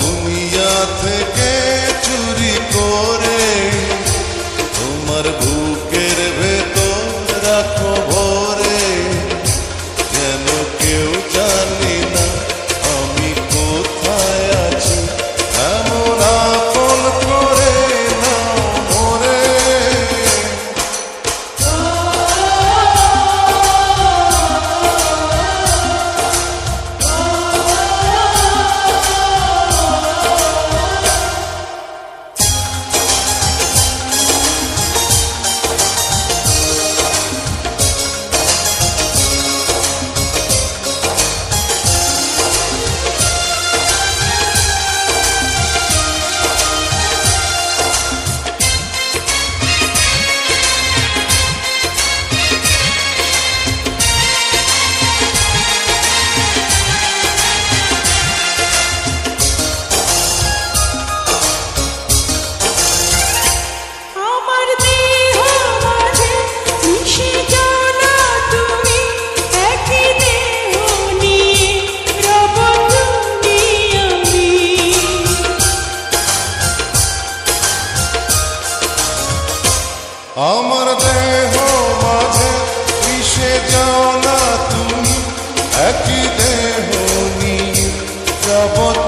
দুনিয়া থেকে চুরি করে votar.